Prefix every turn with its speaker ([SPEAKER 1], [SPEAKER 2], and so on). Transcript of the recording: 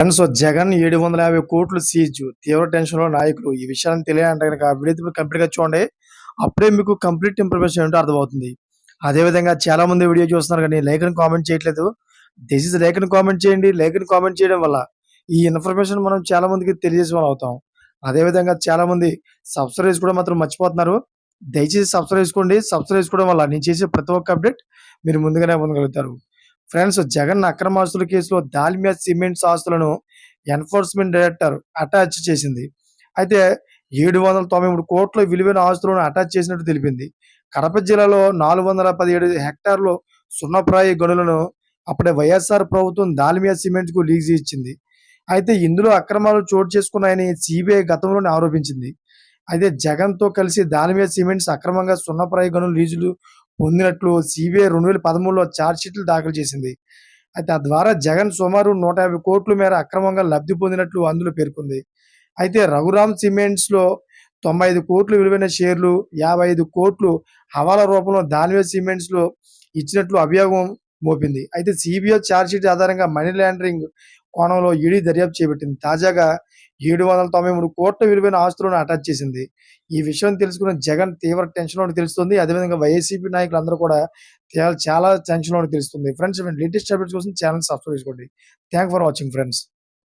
[SPEAKER 1] Friends Jagan ఏడు వందల యాభై కోట్లు సీజ్. తీవ్ర టెన్షన్లో నాయకులు. ఈ విషయాన్ని తెలియాలంటే కనుక వీడియో కంప్లీట్గా చూడండి. అప్పుడే మీకు కంప్లీట్ ఇన్ఫర్మేషన్ ఏంటో అర్థమవుతుంది. అదే విధంగా చాలా మంది వీడియో చూస్తున్నారు కానీ లేఖను కామెంట్ చేయట్లేదు. దిస్ లేఖను కామెంట్ చేయండి. లేఖను కామెంట్ చేయడం వల్ల ఈ ఇన్ఫర్మేషన్ మనం చాలా మందికి తెలియజేసే వాళ్ళు అవుతాం. అదే విధంగా చాలా మంది సబ్స్క్రైబ్ కూడా మాత్రం మర్చిపోతున్నారు. దయచేసి సబ్స్క్రైబ్ చేసుకోండి. సబ్స్క్రైబ్ చేసుకోవడం వల్ల నేను చేసే ప్రతి ఒక్క అప్డేట్ మీరు ముందుగానే పొందగలుగుతారు. ఫ్రెండ్స్ జగన్ అక్రమ ఆస్తుల కేసులో దాల్మియా సిమెంట్స్ ఆస్తులను ఎన్ఫోర్స్మెంట్ డైరెక్టర్ అటాచ్ చేసింది. అయితే ఏడు వందల తొంభై మూడు కోట్ల విలువైన ఆస్తులను అటాచ్ చేసినట్టు తెలిపింది. కడప జిల్లాలో నాలుగు వందల పదిహేడు హెక్టార్లు సున్నప్రాయ గనులను అప్పుడే వైఎస్ఆర్ ప్రభుత్వం దాల్మియా సిమెంట్కు లీజ్ ఇచ్చింది. అయితే ఇందులో అక్రమాలు చోటు చేసుకున్నాయని సిబిఐ గతంలోనే ఆరోపించింది. అయితే జగన్తో కలిసి దాల్మియా సిమెంట్స్ అక్రమంగా సున్నప్రాయ గనులు లీజులు పొందినట్లు సిబిఐ రెండు వేల పదమూడులో ఛార్జ్షీట్లు దాఖలు చేసింది. అయితే తద్వారా జగన్ సుమారు నూట యాభై కోట్ల మేర అక్రమంగా లబ్ధి పొందినట్లు అందులో పేర్కొంది. అయితే రఘురామ్ సిమెంట్స్లో తొంభై ఐదు కోట్లు విలువైన షేర్లు యాభై ఐదు కోట్లు హవాలా రూపంలో దానివే సిమెంట్స్లో ఇచ్చినట్లు అభియోగం మోపింది. అయితే సిబిఐ ఛార్జ్షీట్ ఆధారంగా మనీ లాండరింగ్ కోణంలో ఈడీ దర్యాప్తు చేపట్టింది. తాజాగా ఏడు వందల తొంభై మూడు కోట్ల విలువైన ఆస్తులను అటాచ్ చేసింది. ఈ విషయం తెలుసుకున్న జగన్ తీవ్ర టెన్షన్లో తెలుస్తుంది. అదేవిధంగా వైసీపీ నాయకులందరూ కూడా చాలా- టెన్షన్లో టెన్షన్లో తెలుస్తుంది. ఫ్రెండ్స్ లేటెస్ట్ అప్డేట్స్ కోసం ఛానల్ సబ్స్క్రైబ్ చేసుకోండి. Thank for watching friends.